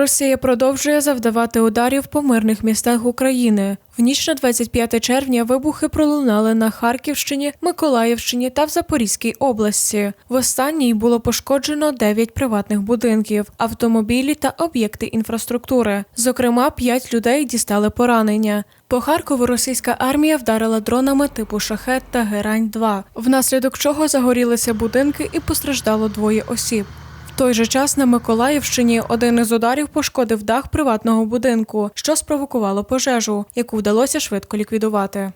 Росія продовжує завдавати ударів по мирних містах України. В ніч на 25 червня вибухи пролунали на Харківщині, Миколаївщині та в Запорізькій області. В останній було пошкоджено 9 приватних будинків, автомобілі та об'єкти інфраструктури. Зокрема, 5 людей дістали поранення. По Харкову російська армія вдарила дронами типу шахет та герань 2 внаслідок чого загорілися будинки і постраждало двоє осіб. Той же час на Миколаївщині один із ударів пошкодив дах приватного будинку, що спровокувало пожежу, яку вдалося швидко ліквідувати.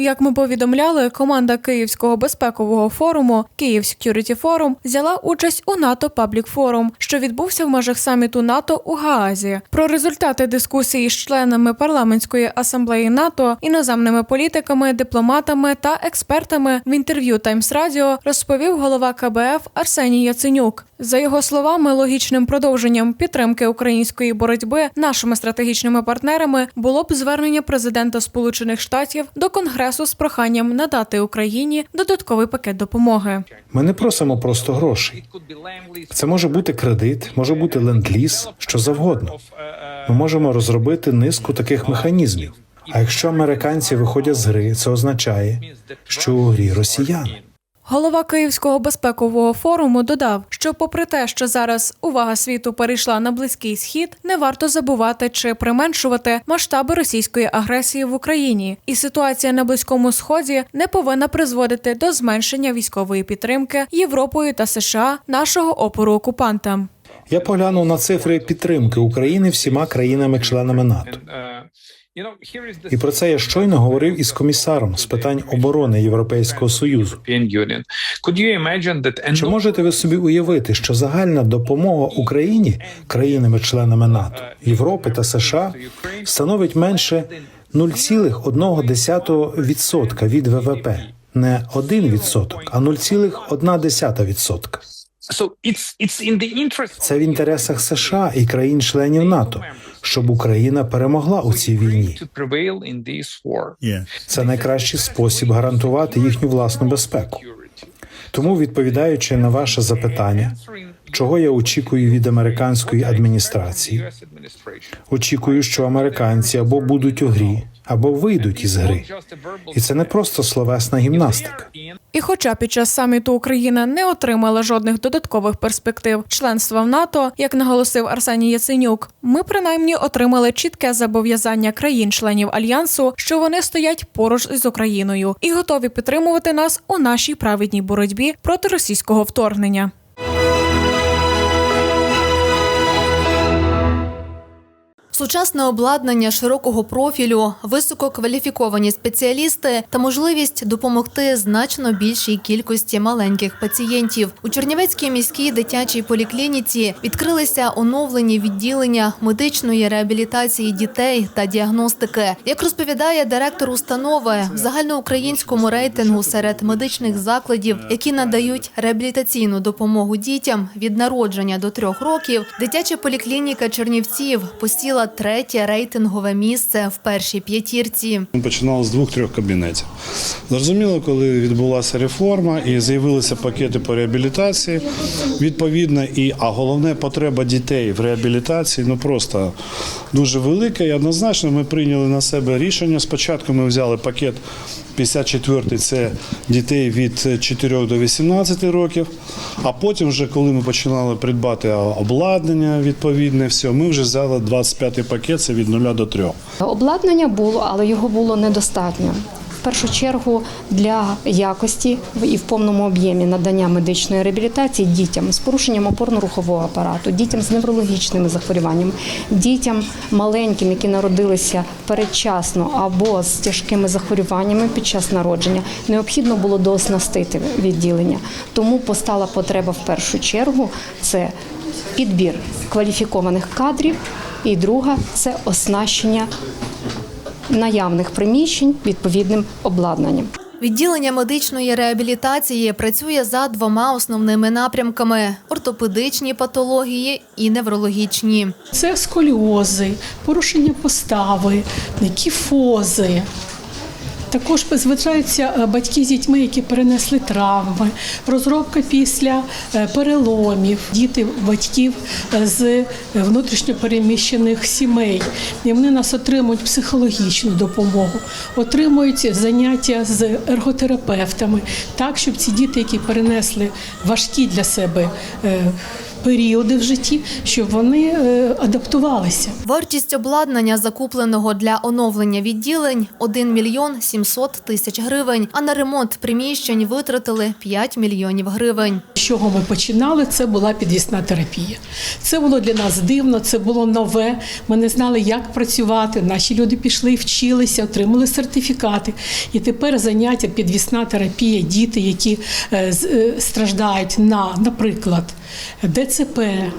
Як ми повідомляли, команда Київського безпекового форуму Київ Security Forum взяла участь у НАТО Public Forum, що відбувся в межах саміту НАТО у Гаазі. Про результати дискусії з членами парламентської асамблеї НАТО, іноземними політиками, дипломатами та експертами в інтерв'ю Таймс Радіо розповів голова КБФ Арсеній Яценюк. За його словами, логічним продовженням підтримки української боротьби нашими стратегічними партнерами було б звернення президента Сполучених Штатів до Конгресу з проханням надати Україні додатковий пакет допомоги. Ми не просимо просто грошей. Це може бути кредит, може бути ленд-ліз, що завгодно. Ми можемо розробити низку таких механізмів. А якщо американці виходять з гри, це означає, що у грі росіяни. Голова Київського безпекового форуму додав, що, попри те, що зараз увага світу перейшла на близький схід, не варто забувати чи применшувати масштаби російської агресії в Україні, і ситуація на близькому сході не повинна призводити до зменшення військової підтримки Європою та США нашого опору окупантам. Я поглянув на цифри підтримки України всіма країнами-членами НАТО. І про це я щойно говорив із комісаром з питань оборони Європейського союзу. Чи можете ви собі уявити, що загальна допомога Україні країнами-членами НАТО, Європи та США становить менше 0,1% від ВВП, не 1%, а 0,1%. Це в інтересах США і країн-членів НАТО, щоб Україна перемогла у цій війні. Це найкращий спосіб гарантувати їхню власну безпеку. Тому, відповідаючи на ваше запитання, чого я очікую від американської адміністрації, очікую, що американці або будуть у грі, або вийдуть із гри. І це не просто словесна гімнастика. І хоча під час саміту Україна не отримала жодних додаткових перспектив членства в НАТО, як наголосив Арсеній Яценюк, ми принаймні отримали чітке зобов'язання країн-членів альянсу, що вони стоять поруч із Україною і готові підтримувати нас у нашій праведній боротьбі проти російського вторгнення. Сучасне обладнання широкого профілю, висококваліфіковані спеціалісти та можливість допомогти значно більшій кількості маленьких пацієнтів. У Чернівецькій міській дитячій поліклініці відкрилися оновлені відділення медичної реабілітації дітей та діагностики. Як розповідає директор установи, в загальноукраїнському рейтингу серед медичних закладів, які надають реабілітаційну допомогу дітям від народження до трьох років, дитяча поліклініка Чернівців посіла третє рейтингове місце в першій п'ятірці. Ми починали з двох-трьох кабінетів. Зрозуміло, коли відбулася реформа і з'явилися пакети по реабілітації, відповідно, і а головне потреба дітей в реабілітації ну просто дуже велика. І однозначно ми прийняли на себе рішення. Спочатку ми взяли пакет 54 це дітей від 4 до 18 років. А потім, вже коли ми починали придбати обладнання відповідне, все, ми вже взяли 25-й пакет це від 0 до 3. Обладнання було, але його було недостатньо. В першу чергу для якості і в повному об'ємі надання медичної реабілітації дітям з порушенням опорно-рухового апарату, дітям з неврологічними захворюваннями, дітям маленьким, які народилися передчасно або з тяжкими захворюваннями під час народження, необхідно було дооснастити відділення. Тому постала потреба в першу чергу це підбір кваліфікованих кадрів, і друга це оснащення наявних приміщень відповідним обладнанням. Відділення медичної реабілітації працює за двома основними напрямками: ортопедичні патології і неврологічні. Це сколіози, порушення постави, кіфози, Також звертаються е, батьки з дітьми, які перенесли травми, розробка після е, переломів, діти батьків е, з внутрішньо переміщених сімей. І вони нас отримують психологічну допомогу, отримують заняття з ерготерапевтами, так щоб ці діти, які перенесли важкі для себе. Періоди в житті, щоб вони е, адаптувалися. Вартість обладнання, закупленого для оновлення відділень – 1 мільйон 700 тисяч гривень, а на ремонт приміщень витратили 5 мільйонів гривень. З чого ми починали, це була підвісна терапія. Це було для нас дивно, це було нове. Ми не знали, як працювати. Наші люди пішли, вчилися, отримали сертифікати. І тепер заняття підвісна терапія, діти, які е, е, страждають на, наприклад, ДЦП, е,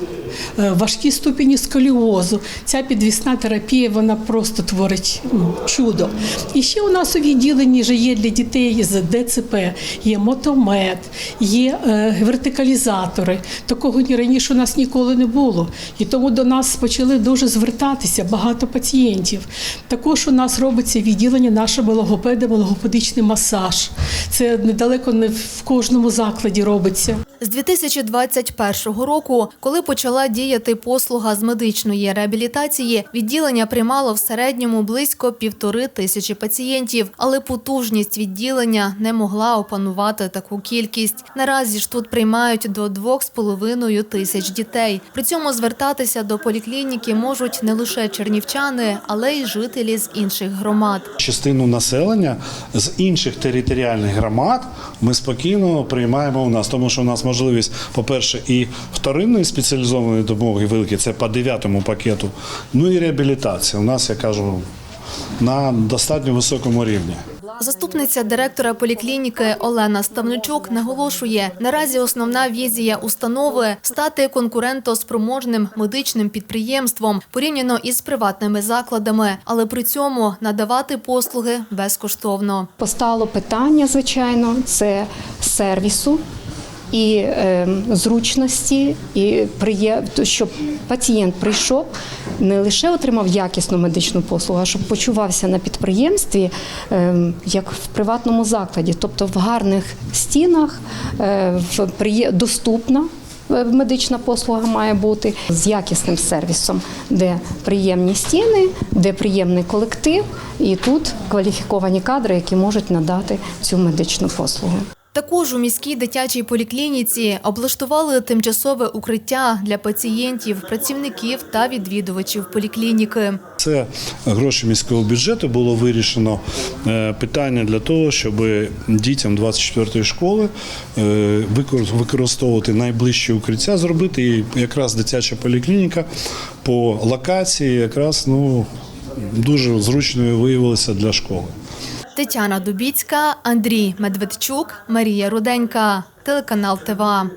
важкі ступені сколіозу. Ця підвісна терапія вона просто творить ну, чудо. І ще у нас у відділенні вже є для дітей з ДЦП, є мотомет, є е, вертикалізатори. Такого раніше у нас ніколи не було. І тому до нас почали дуже звертатися багато пацієнтів. Також у нас робиться відділення нашого логопеда, логопедичний масаж. Це недалеко не в кожному закладі робиться. З 2021 року, коли почала діяти послуга з медичної реабілітації, відділення приймало в середньому близько півтори тисячі пацієнтів, але потужність відділення не могла опанувати таку кількість. Наразі ж тут приймають до 2,5 тисяч дітей. При цьому звертатися до поліклініки можуть не лише чернівчани, але й жителі з інших громад. Частину населення з інших територіальних громад ми спокійно приймаємо у нас, тому що у нас можливість, по-перше, і вторинної спеціалізованої допомоги великі, це по дев'ятому пакету, ну і реабілітація. У нас, я кажу, на достатньо високому рівні. Заступниця директора поліклініки Олена Ставничук наголошує, наразі основна візія установи стати конкурентоспроможним медичним підприємством порівняно із приватними закладами, але при цьому надавати послуги безкоштовно. Постало питання, звичайно, це сервісу і е, зручності, і приє... щоб пацієнт прийшов, не лише отримав якісну медичну послугу, а щоб почувався на підприємстві е, як в приватному закладі, тобто в гарних стінах, е, в приє... доступна. е, Медична послуга має бути з якісним сервісом, де приємні стіни, де приємний колектив, і тут кваліфіковані кадри, які можуть надати цю медичну послугу. Також у міській дитячій поліклініці облаштували тимчасове укриття для пацієнтів, працівників та відвідувачів поліклініки. Це гроші міського бюджету було вирішено е, питання для того, щоб дітям 24-ї школи е, використовувати найближче укриття, зробити і якраз дитяча поліклініка по локації якраз ну дуже зручною виявилася для школи. Тетяна Дубіцька, Андрій Медведчук, Марія Руденька, телеканал ТВА.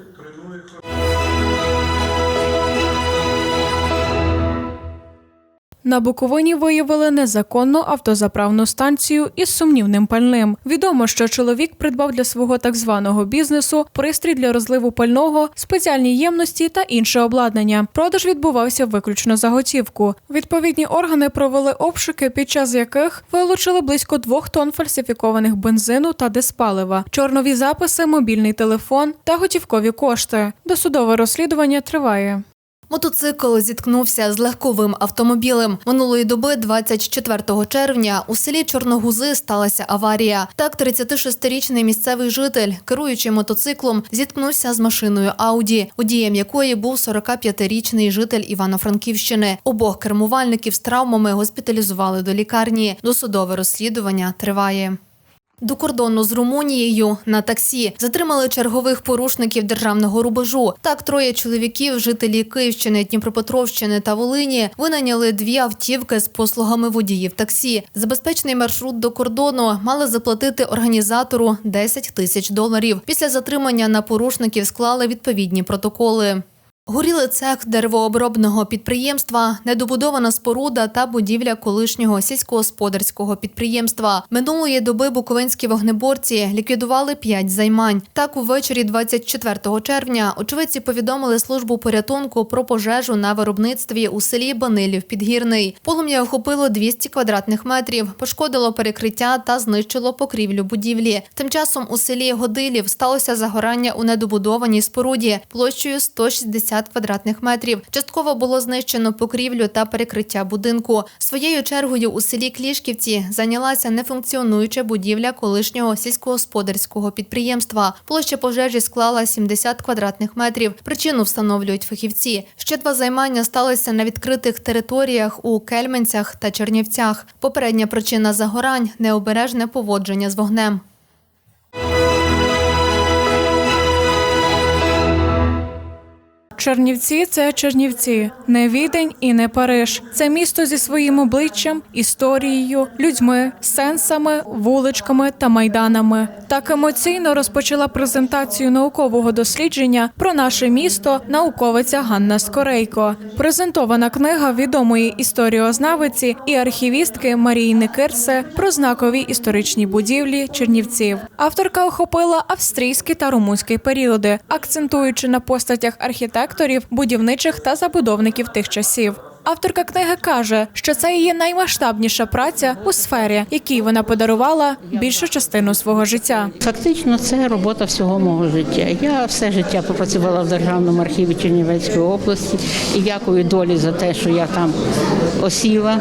На Буковині виявили незаконну автозаправну станцію із сумнівним пальним. Відомо, що чоловік придбав для свого так званого бізнесу пристрій для розливу пального, спеціальні ємності та інше обладнання. Продаж відбувався виключно за готівку. Відповідні органи провели обшуки, під час яких вилучили близько двох тонн фальсифікованих бензину та диспалива, чорнові записи, мобільний телефон та готівкові кошти. Досудове розслідування триває. Мотоцикл зіткнувся з легковим автомобілем. Минулої доби, 24 червня, у селі Чорногузи сталася аварія. Так, 36-річний місцевий житель, керуючи мотоциклом, зіткнувся з машиною Ауді, водієм якої був 45-річний житель Івано-Франківщини. Обох кермувальників з травмами госпіталізували до лікарні. Досудове розслідування триває. До кордону з Румунією на таксі затримали чергових порушників державного рубежу. Так, троє чоловіків, жителі Київщини, Дніпропетровщини та Волині, винайняли дві автівки з послугами водіїв таксі. За безпечний маршрут до кордону мали заплатити організатору 10 тисяч доларів. Після затримання на порушників склали відповідні протоколи. Горіли цех деревообробного підприємства, недобудована споруда та будівля колишнього сільськогосподарського підприємства. Минулої доби буковинські вогнеборці ліквідували п'ять займань. Так, увечері 24 червня очевидці повідомили службу порятунку про пожежу на виробництві у селі Банилів Підгірний. Полум'я охопило 200 квадратних метрів, пошкодило перекриття та знищило покрівлю будівлі. Тим часом у селі Годилів сталося загорання у недобудованій споруді площею 160 квадратних метрів. Частково було знищено покрівлю та перекриття будинку. Своєю чергою у селі Клішківці зайнялася нефункціонуюча будівля колишнього сільськогосподарського підприємства. Площа пожежі склала 70 квадратних метрів. Причину встановлюють фахівці. Ще два займання сталися на відкритих територіях у Кельменцях та Чернівцях. Попередня причина загорань необережне поводження з вогнем. Чернівці це Чернівці, не Відень і не Париж. Це місто зі своїм обличчям, історією, людьми, сенсами, вуличками та майданами. Так емоційно розпочала презентацію наукового дослідження про наше місто науковиця Ганна Скорейко. Презентована книга відомої історіознавиці і архівістки Марії Никирсе про знакові історичні будівлі Чернівців. Авторка охопила австрійський та румунський періоди, акцентуючи на постатях архітекторів, будівничих та забудовників тих часів. Авторка книги каже, що це її наймасштабніша праця у сфері, якій вона подарувала більшу частину свого життя. Фактично, це робота всього мого життя. Я все життя попрацювала в Державному архіві Чернівецької області і дякую долі за те, що я там осіла.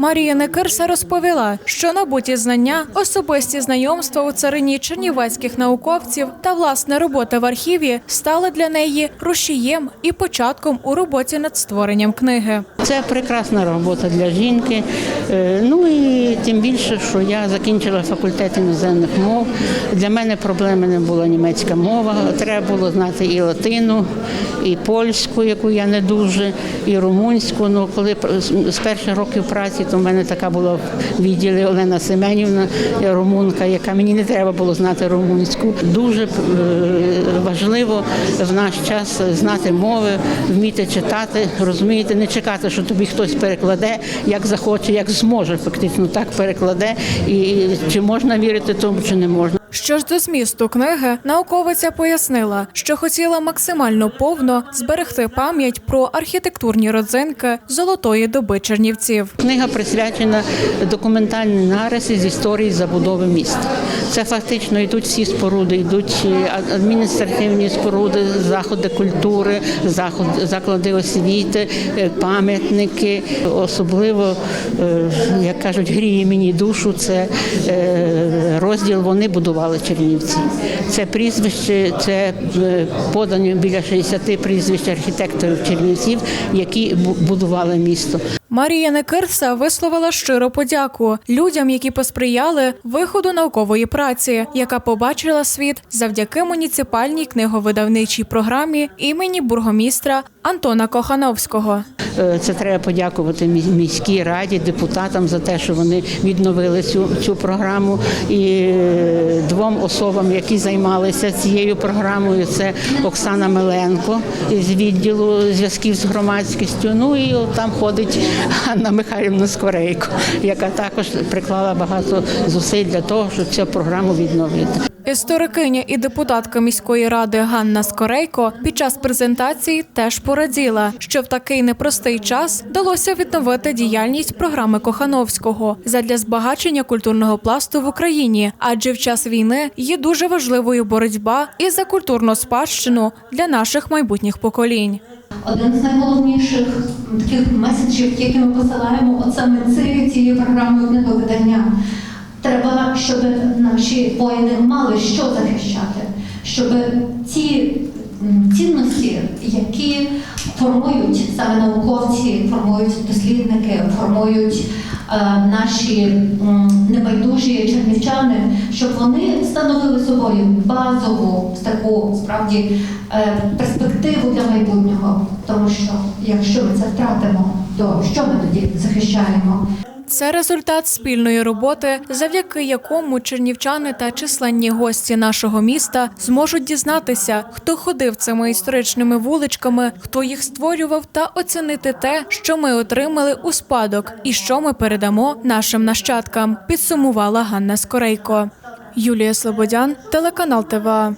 Марія Некирса розповіла, що набуті знання, особисті знайомства у царині чернівецьких науковців та власне робота в архіві стали для неї рушієм і початком у роботі над створенням книги. Це прекрасна робота для жінки. Е, Ну і тим більше, що я закінчила факультет іноземних мов. Для мене проблеми не була німецька мова. Треба було знати і латину, і польську, яку я не дуже, і румунську. Ну коли з перших років праці, то в мене така була в відділі Олена Семенівна, румунка, яка мені не треба було знати румунську. Дуже е, важливо в наш час знати мови, вміти читати, розумієте, не чекати, що тобі хтось перекладе, як захоче, як зможе, фактично так перекладе. І чи можна вірити тому, чи не можна. Що ж до змісту книги, науковиця пояснила, що хотіла максимально повно зберегти пам'ять про архітектурні родзинки золотої доби чернівців. Книга присвячена документальній нарисі з історії забудови міста. Це фактично йдуть всі споруди, йдуть е, адміністративні споруди, заходи культури, заклади освіти, е, пам'ятники. Особливо, е, як кажуть, гріє мені душу. Це розділ вони будували Чернівці. Це прізвище, це е, подані біля 60 прізвищ архітекторів Чернівців, які будували місто. Марія Некирса висловила щиро подяку людям, які посприяли виходу наукової праці, яка побачила світ завдяки муніципальній книговидавничій програмі імені бургомістра Антона Кохановського. Е, Це треба подякувати міській раді, депутатам за те, що вони відновили цю, цю програму. І е, двом особам, які займалися цією програмою, це Оксана Меленко з відділу зв'язків з громадськістю. Ну і там ходить Анна Михайлівна Скорейко, яка також приклала багато зусиль для того, щоб цю програму відновити. Історикиня і депутатка міської ради Ганна Скорейко під час презентації теж пораділа, що в такий непростий час вдалося відновити діяльність програми Кохановського задля збагачення культурного пласту в Україні, адже в час війни є дуже важливою боротьба і за культурну спадщину для наших майбутніх поколінь. Один з найголовніших таких меседжів, які ми посилаємо от саме цією програмою книговидання. Треба, щоб наші воїни мали що захищати, щоб ці цінності, які формують саме науковці, формують дослідники, формують е, наші м, небайдужі чернівчани, щоб вони становили собою базову таку справді е, перспективу для майбутнього. Тому що якщо ми це втратимо, то що ми тоді захищаємо? Це результат спільної роботи, завдяки якому чернівчани та численні гості нашого міста зможуть дізнатися, хто ходив цими історичними вуличками, хто їх створював, та оцінити те, що ми отримали у спадок і що ми передамо нашим нащадкам. Підсумувала Ганна Скорейко. Юлія Слободян, телеканал ТВА.